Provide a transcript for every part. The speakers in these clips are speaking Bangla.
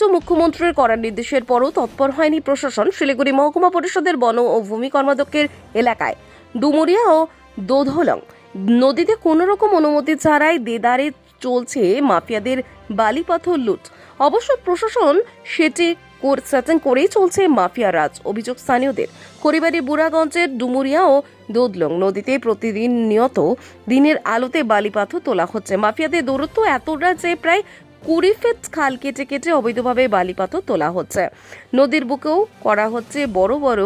মুখ্যমন্ত্রীর করার নির্দেশের পরও তৎপর হয়নি প্রশাসন শিলিগুড়ি মহকুমা পরিষদের বন ও ভূমি কর্মাধ্যক্ষের এলাকায়। ডুমুরিয়া ও দোধলং নদীতে কোনো রকম অনুমতি ছাড়াই দেদারে চলছে মাফিয়াদের বালিপাথর লুট। অবশ্য প্রশাসন সেটি সেটিং করেই চলছে মাফিয়া রাজ, অভিযোগ স্থানীয়দের। খড়িবাড়ি বুড়াগঞ্জের ডুমুরিয়া ও দোদলং নদীতে প্রতিদিন নিয়ত দিনের আলোতে বালিপাথর তোলা হচ্ছে। মাফিয়াদের দূরত্ব এতটা যে প্রায় কুড়ি ফিট খাল কেটে কেটে অবৈধভাবে বালিপাথর তোলা হচ্ছে। নদীর বুকেও করা হচ্ছে বড় বড়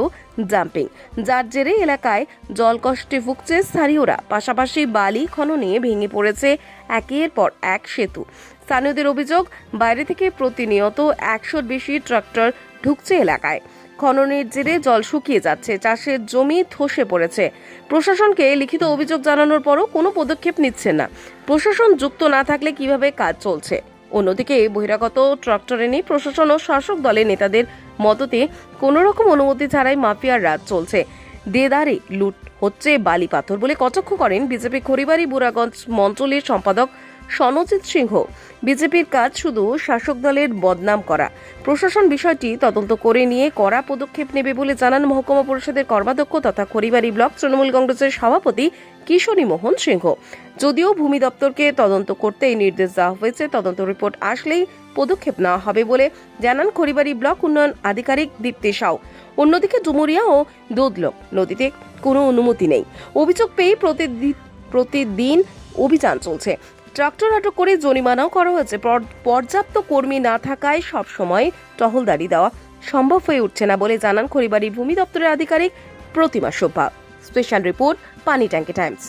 জাম্পিং। যার জেরে এলাকায় জলকষ্টে ভুগছে স্থানীয়রা। পাশাপাশি বালি খননে ভেঙে পড়েছে একের পর এক সেতু। স্থানীয়দের অভিযোগ, বাইরে থেকে প্রতিনিয়ত একশোর বেশি ট্রাক্টর ঢুকছে এলাকায়। খননের জেরে জল শুকিয়ে যাচ্ছে, চাষের জমি ধসে পড়েছে। প্রশাসনকে লিখিত অভিযোগ জানানোর পরও কোনো পদক্ষেপ নিচ্ছে না। প্রশাসন যুক্ত না থাকলে কীভাবে কাজ চলছে? অন্যদিকে বহিরাগত ট্রাক্টরে এনে প্রশাসন ও শাসক দলের নেতাদের মততে কোনোরকম অনুমতি ছাড়াই মাফিয়ার রাজ চলছে। দেদারে লুট হচ্ছে বালি পাথর বলে কটাক্ষ করেন বিজেপি খড়িবাড়ি বুড়াগঞ্জ মন্ডলের সম্পাদক সনজিৎ সিংহ। বিজেপির কাজ শুধু শাসক দলের বদনাম করা। প্রশাসন বিষয়টি তদন্ত করে নিয়ে কড়া পদক্ষেপ নেবে বলে জানান মহকুমা পরিষদের কর্মাধ্যক্ষ তথা খড়িবাড়ি ব্লক তৃণমূল কংগ্রেসের সভাপতি কিশোরী মোহন সিংহ। যদিও ভূমি দপ্তরকে তদন্ত করতে এই নির্দেশ দেওয়া হয়েছে, তদন্ত রিপোর্ট আসলেই পদক্ষেপ নেওয়া হবে বলে জানান খড়িবাড়ি ব্লক উন্নয়ন আধিকারিক দীপ্তি সাউ। অন্যদিকে ডুমুরিয়া ও দোদলক নদীতে কোনো অনুমতি নেই। অভিযোগ পেয়ে প্রতিদিন প্রতিদিন অভিযান চলছে। ট্রাক্টর আটক করে জরিমানাও করা হয়েছে। পর্যাপ্ত কর্মী না থাকায় সবসময় টহলদারি দেওয়া সম্ভব হয়ে উঠছে না বলে জানান খড়িবাড়ি ভূমি দপ্তরের আধিকারিক প্রতিমা শোভা। স্পেশাল রিপোর্ট, পানি ট্যাঙ্কি টাইমস।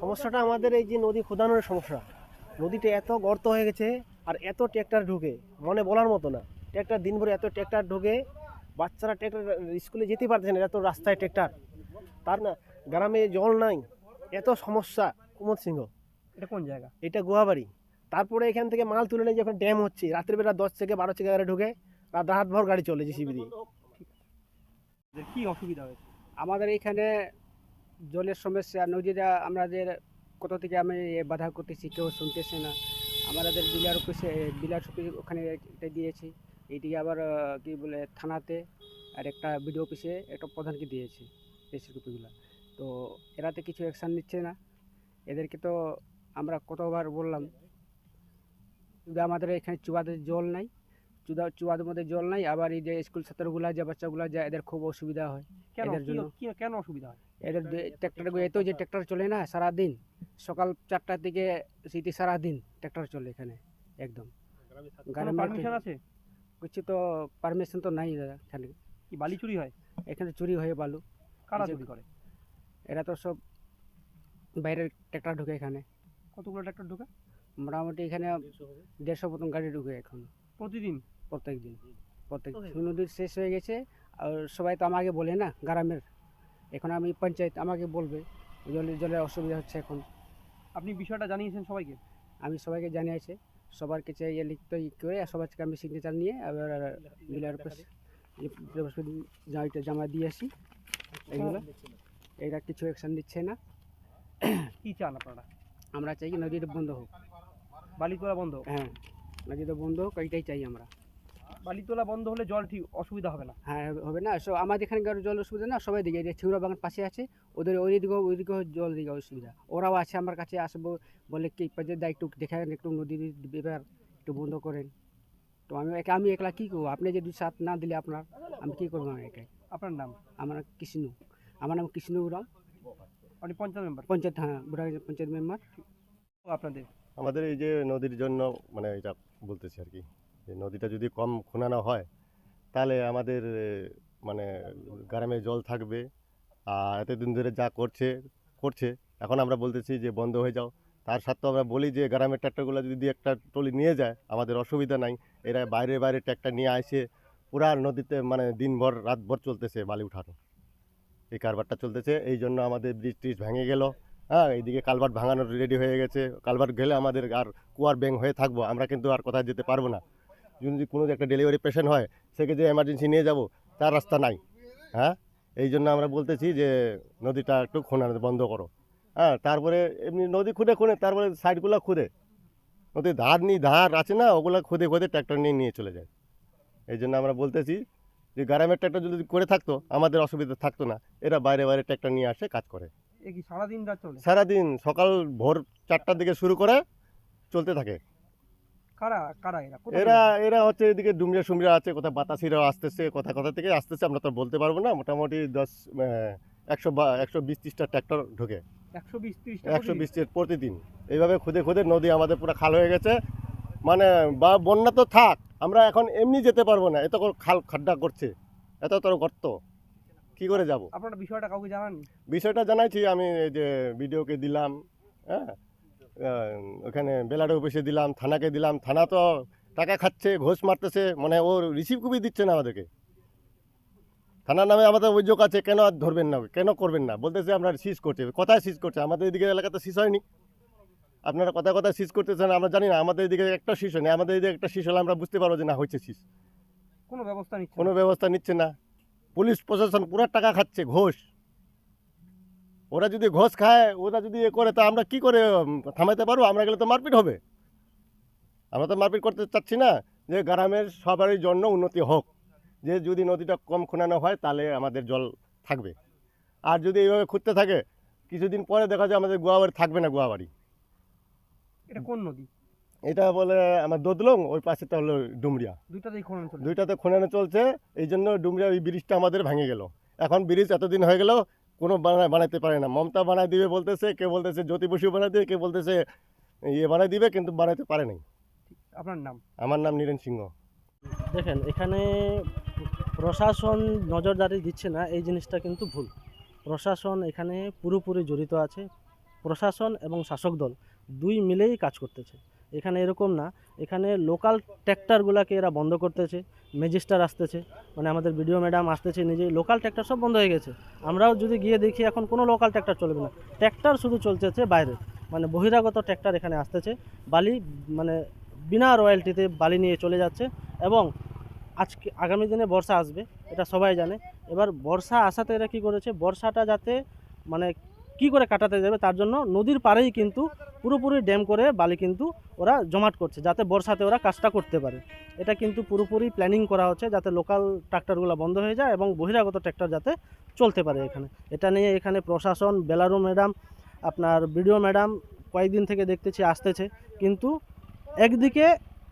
সমস্যাটা আমাদের এই যে নদী খোদানোর সমস্যা। নদীটা এত গর্ত হয়ে গেছে আর এত ট্র্যাক্টর ঢুকে, মনে বলার মতো না। ট্র্যাক্টর দিন ভরে এত ট্র্যাক্টর ঢোকে বাচ্চারা ট্র্যাক্টর স্কুলে যেতে পারছে না এত রাস্তায় ট্র্যাক্টর। তার না গ্রামে জল নাই এত সমস্যা কুমদ সিংহ। এটা কোন জায়গা? এটা গুয়াবাড়ি তারপরে এখান থেকে মাল তুলে নিয়ে যখন ড্যাম হচ্ছে রাত্রিবেলা দশ থেকে বারো থেকে গাড়ি ঢুকে রাত রাত ভর গাড়ি চলে জিসিবি দিয়ে। কি অসুবিধা হয়েছে? আমাদের এখানে জলের সমস্যা নদীরা আমাদের কত থেকে আমি বাধা করতেছি কেউ শুনতেছে না। আমাদের ডিলার অফিসে ডিলার অফিস ওখানে এটা দিয়েছি। এইদিকে আবার কি বলে থানাতে আর একটা বিডিও অফিসে একটা প্রধানকে দিয়েছি কপিগুলো। তো এরাতে কিছু অ্যাকশান নিচ্ছে না। এদেরকে তো আমরা কতবার বললাম কিন্তু আমাদের এখানে চুয়াতে জল নাই চুদা চুয়াদের মধ্যে জল নাই আবার এই যে স্কুল ছাত্রগুলা যে বাচ্চাগুলা যায় এদের খুব অসুবিধা হয় এদের জন্য। কেন অসুবিধা হয়? এদের ট্র্যাক্টর এত যে ট্র্যাক্টর চলে না সারাদিন সকাল চারটার দিকে সিটি সারাদিন ট্র্যাক্টর চলে এখানে একদম। কোনো পারমিশন আছে? কিছু তো পারমিশন তো নাই দাদা এখানে কি বালি চুরি হয় এখানে চুরি হয়ে বালু কারা চুরি করে এরা তো সব বাইরের ট্র্যাক্টর ঢুকে এখানে কতগুলো ট্র্যাক্টর ঢোকে মোটামুটি এখানে দেড়শো মতন গাড়ি ঢুকে এখন প্রতিদিন প্রত্যেক দিন প্রত্যেক নদীর শেষ হয়ে গেছে আর সবাই তো আমাকে বলে না গ্রামের এখন আমি পঞ্চায়েত আমাকে বলবে জলের জলের অসুবিধা হচ্ছে এখন আপনি বিষয়টা জানিয়েছেন সবাইকে আমি সবাইকে জানিয়েছি সবার কাছে ইয়ে লিখতে করে সবার কাছে আমি সিগনেচার নিয়ে আবার মিলার জামাইটা জমা দিয়ে আসি। এইগুলো। এরা কিছু অ্যাকশান দিচ্ছে না। কী চান আপনারা? আমরা চাই নদীটা বন্ধ হোক। বালি বন্ধ বন্ধ হ্যাঁ নদীটা বন্ধ হোক এইটাই চাই আমরা। বালি তোলা বন্ধ হলে জল ঠিক অসুবিধা হবে না। হ্যাঁ হবে না। সো আমাদের এখানকার জল অসুবিধা না সবাই দিকে যে ছিউড়া বাগান পাশে আছে ওদের ওই দিকেও ওই দিকেও জল দিকে অসুবিধা। ওরাও আছে আমার কাছে আসব বলে কি পর্যায়ে একটু দেখান একটু নদীর ব্যাপার একটু বন্ধ করেন। তো আমি একা আমি একলা কী করব? আপনি যদি সাথ না দিলে আপনার আমি কী করব আমি একাই? আপনার নাম? আমার নাম কৃষ্ণু। আমার নাম কৃষ্ণ উরাম আপনি পঞ্চায়েত মেম্বার? পঞ্চায়েত হ্যাঁ বুড়া পঞ্চায়েত মেম্বার। আপনাদের? আমাদের এই যে নদীর জন্য মানে এটা বলতেছি আর কি। যে নদীটা যদি কম খোনানো হয়, তাহলে আমাদের মানে গ্রামে জল থাকবে। আর এতদিন ধরে যা করছে করছে। এখন আমরা বলতেছি যে বন্ধ হয়ে যাও। তার সাথেও আমরা বলি যে গ্রামের ট্র্যাক্টরগুলো যদি একটা টলি নিয়ে যায়, আমাদের অসুবিধা নাই। এরা বাইরে বাইরে ট্র্যাক্টর নিয়ে আসে। পুরা নদীতে মানে দিনভর, রাতভর চলতেছে বালি উঠানো। এই কারবারটা চলতেছে। এই জন্য আমাদের ব্রিজ ট্রিজ ভেঙে গেল। হ্যাঁ এইদিকে কালভার্ট ভাঙানোর রেডি হয়ে গেছে। কালভার্ট গেলে আমাদের আর কুয়ার ব্যাং হয়ে থাকব। আমরা কিন্তু আর কোথায় যেতে পারব না। যদি কোনো একটা ডেলিভারি পেশেন্ট হয় সেকে যে এমার্জেন্সি নিয়ে যাব তার রাস্তা নাই। হ্যাঁ? এই জন্য আমরা বলতেছি যে নদীটা একটু খোনানো বন্ধ করো। হ্যাঁ তারপরে এমনি নদী খুঁড়ে খুঁড়ে তারপরে সাইডগুলো খুঁড়ে। নদীর ধার নি ধার আছে না ওগুলো খুঁদে খুঁদে ট্র্যাক্টর নিয়ে নিয়ে চলে যায়। এই জন্য আমরা বলতেছি যে গ্রামের ট্র্যাক্টর যদি করে থাকতো আমাদের অসুবিধা থাকতো না। এরা বাইরে বাইরে ট্র্যাক্টর নিয়ে আসে কাজ করে। সারাদিন সকাল ভোর চারটার দিকে শুরু করে চলতে থাকে। কারা কারা এরা? এরা এরা হচ্ছে এদিকে ডুমরিয়া সুমরিয়া আছে কোথায় বাতাসিরাও আসতেছে কোথা কোথা থেকে আসতেছে আমরা তো বলতে পারব না। মোটামুটি দশ একশো বা একশো বিশ ত্রিশটা ট্র্যাক্টর ঢোকে। একশো বিশ ত্রিশ একশো বিশ প্রতিদিন। এইভাবে খুদে খুদে নদী আমাদের পুরো খাল হয়ে গেছে। মানে বা বন্যা তো থাক আমরা এখন এমনি যেতে পারব না। এত খাল খাড্ডা করছে এত তোর গর্ত কি করে যাব? আপনারা বিষয়টা কাউকে জানাননি? বিষয়টা জানাইছি আমি এই যে ভিডিওকে দিলাম হ্যাঁ? ওখানে বেলাডো অফিসে দিলাম থানাকে দিলাম থানা তো টাকা খাচ্ছে ঘোষ মারতেছে মানে ও রিসিভ কপি দিচ্ছে না আমাদেরকে। থানার নামে আমাদের অভিযোগ আছে কেন আর ধরবেন না কেন করবেন না? বলতেছে আমরা সিজ করছে। কোথায় সিজ করছে আমাদের এদিকে এলাকাতে সিজ হয়নি। আপনারা কথা কথা সিজ করতেছেন আমরা জানি না আমাদের এদিকে একটা শীষ হয়নি। আমাদের এদিকে একটা শীষ হলে আমরা বুঝতে পারব যে না হয়েছে শীষ কোনো ব্যবস্থা নিচ্ছে কোনো। ব্যবস্থা নিচ্ছে না। পুলিশ প্রশাসন পুরো টাকা খাচ্ছে ঘোষ। ওরা যদি ঘোষ খায় ওরা যদি এ করে তা আমরা কি করে থামাইতে পারব? আমরা গেলে তো মারপিট হবে। আমরা তো মারপিট করতে চাচ্ছি না যে গ্রামের সবারই জন্য উন্নতি হোক। যে যদি নদীটা কম খোনানো হয় তাহলে আমাদের জল থাকবে। আর যদি এইভাবে খুঁজতে থাকে কিছুদিন পরে দেখা যায় আমাদের গোয়াবাড়ি থাকবে না গোয়াবাড়ি এটা কোন নদী? এটা বলে আমার দোদলং ওই পাশেটা হলো ডুমরিয়া। দুইটাতেই খনন দুইটাতে খোনানো চলছে এই জন্য ডুমরিয়া ওই ব্রিজটা আমাদের ভেঙে গেল। এখন ব্রিজ এতদিন হয়ে গেল কোনো বানা- বানাইতে পারে না। মমতা বানাই দিবে বলতেছে কে বলতেছে জ্যোতি বসু বানাই দিবে কে বলতেছে ইয়ে বানাই দিবে কিন্তু বানাইতে পারে নাই। আপনার নাম? আমার নাম নীরেন সিংহ। দেখেন এখানে প্রশাসন নজরদারি দিচ্ছে না এই জিনিসটা কিন্তু ভুল। প্রশাসন এখানে পুরোপুরি জড়িত আছে। প্রশাসন এবং শাসক দল দুই মিলেই কাজ করতেছে। এখানে এরকম না। এখানে লোকাল ট্র্যাক্টারগুলোকে এরা বন্ধ করতেছে ম্যাজিস্টার আসতেছে। মানে আমাদের বিডিও ম্যাডাম আসতেছে নিজেই লোকাল ট্র্যাক্টর সব বন্ধ হয়ে গেছে। আমরাও যদি গিয়ে দেখি, এখন কোনো লোকাল ট্র্যাক্টর চলবে না। ট্র্যাক্টর শুধু চলতেছে বাইরে। মানে বহিরাগত ট্র্যাক্টর এখানে আসতেছে। বালি মানে বিনা রয়্যালটিতে বালি নিয়ে চলে যাচ্ছে এবং আজকে, আগামী দিনে বর্ষা আসবে, এটা সবাই জানে। এবার বর্ষা আসাতে এরা কী করেছে? বর্ষাটা যাতে মানে কি করে কাটাতে যাবে তার জন্য নদীর পাড়েই কিন্তু পুরোপুরি ড্যাম করে বালি কিন্তু ওরা জমাট করছে, যাতে বর্ষাতে ওরা কাজটা করতে পারে। এটা কিন্তু পুরোপুরি প্ল্যানিং করা হচ্ছে যাতে লোকাল ট্রাক্টরগুলো বন্ধ হয়ে যায় এবং বহিরাগত ট্র্যাক্টর যাতে চলতে পারে এখানে। এটা নিয়ে এখানে প্রশাসন, বেলারু ম্যাডাম, আপনার বিডিও ম্যাডাম কয়েকদিন থেকে দেখতেছি, আসতেছে। কিন্তু একদিকে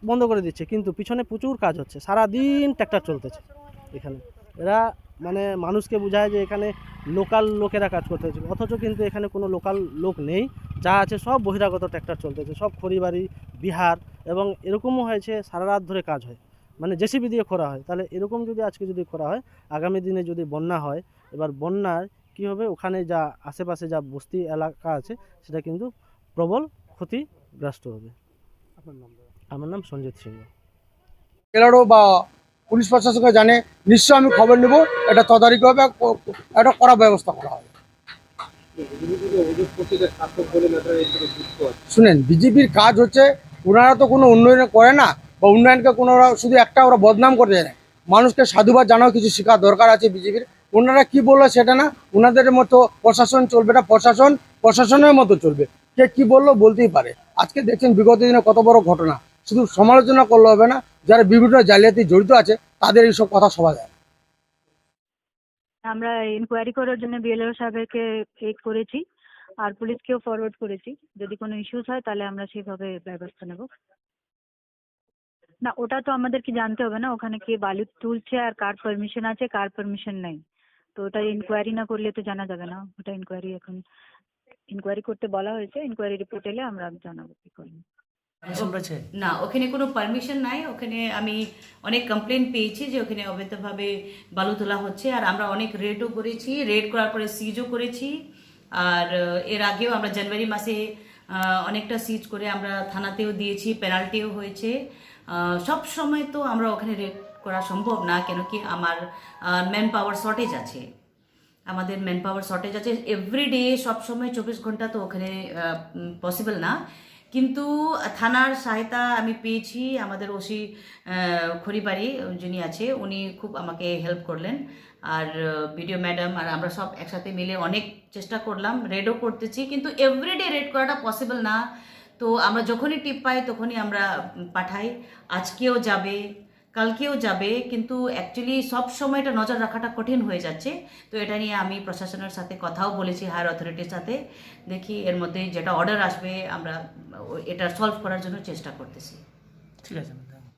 বন্ধ করে দিচ্ছে, কিন্তু পিছনে প্রচুর কাজ হচ্ছে সারা দিন ট্র্যাক্টর চলতেছে এখানে। এরা মানে মানুষকে বোঝায় যে এখানে লোকাল লোকেরা কাজ করতেছে অথচ কিন্তু এখানে কোনো লোকাল লোক নেই। যা আছে সব বহিরাগত ট্র্যাক্টর চলতেছে। সব খড়িবাড়ি বিহার এবং এরকমও হয়েছে সারা রাত ধরে কাজ হয়। মানে জেসিবি দিয়ে করা হয়। তাহলে এরকম যদি আজকে যদি করা হয় আগামী দিনে যদি বন্যা হয় এবার বন্যার কী হবে? ওখানে যা আশেপাশে যা বস্তি এলাকা আছে সেটা কিন্তু প্রবল ক্ষতিগ্রস্ত হবে। আপনার নাম আমার নাম সঞ্জিত সিংহ। বা পুলিশ প্রশাসনকে জানে নিশ্চয় আমি খবর নেব, এটা তদারকি হবে একটা করা ব্যবস্থা করা হবে। শুনেন, বিজেপির কাজ হচ্ছে, ওনারা তো কোনো উন্নয়ন করে না, বা উন্নয়নকে কোনো ওরা শুধু একটা ওরা বদনাম করে দেয় না। মানুষকে সাধুবাদ জানাও, কিছু শেখার দরকার আছে বিজেপির। ওনারা কি বলল সেটা না, ওনাদের মতো প্রশাসন চলবে না, প্রশাসন প্রশাসনের মতো চলবে। কে কি বলল বলতেই পারে। আজকে দেখছেন বিগত দিনে কত বড় ঘটনা। শুধু সমালোচনা করলে হবে না, যারা বিভিন্ন জালিয়াতি জড়িত আছে তাদের এইসব কথা সবাই জানে আমরা ইনকোয়ারি করার জন্য বিএলও সাহেবকে এ করেছি, আর পুলিশকেও ফরওয়ার্ড করেছি। যদি কোনো ইস্যুস হয়, তাহলে আমরা সেভাবে ব্যবস্থা নেব। না, ওটা তো আমাদেরকে জানতে হবে না, ওখানে কে বালু তুলছে আর কার পারমিশন আছে, কার পারমিশন নেই। তো ওটা ইনকোয়ারি না করলে তো জানা যাবে না। ওটা ইনকোয়ারি এখন ইনকোয়ারি করতে বলা হয়েছে ইনকোয়ারি রিপোর্ট এলে আমরা জানাব কি করব। না, ওখানে কোনো পারমিশন নাই। ওখানে আমি অনেক কমপ্লেন পেয়েছি যে ওখানে অবৈধভাবে বালু তোলা হচ্ছে। আর আমরা অনেক রেডও করেছি। রেড করার পরে সিজও করেছি। আর এর আগেও আমরা জানুয়ারি মাসে অনেকটা সিজ করে আমরা থানাতেও দিয়েছি পেনাল্টিও হয়েছে। সব সময় তো আমরা ওখানে রেড করা সম্ভব না, কেন কি আমার ম্যান পাওয়ার শর্টেজ আছে। আমাদের ম্যান পাওয়ার শর্টেজ আছে এভরিডে সবসময় চব্বিশ ঘণ্টা তো ওখানে পসিবল না। কিন্তু থানার সহায়তা আমি পেয়েছি। আমাদের ওসি খড়িবাড়ি যিনি আছে, উনি খুব আমাকে হেল্প করলেন। আর ভিডিও ম্যাডাম আর আমরা সব একসাথে মিলে অনেক চেষ্টা করলাম। রেডও করতেছি, কিন্তু এভরিডে রেড করাটা পসিবল না। তো আমরা যখনই টিপ পাই, তখনই আমরা পাঠাই। আজকেও যাবে কালকেও যাবে, কিন্তু অ্যাকচুয়ালি সব সময় এটা নজর রাখাটা কঠিন হয়ে যাচ্ছে। তো এটা নিয়ে আমি প্রশাসনের সাথে কথাও বলেছি হায়ার অথরিটির সাথে। দেখি এর মধ্যে যেটা অর্ডার আসবে, আমরা এটা সলভ করার জন্য চেষ্টা করতেছি। ঠিক আছে।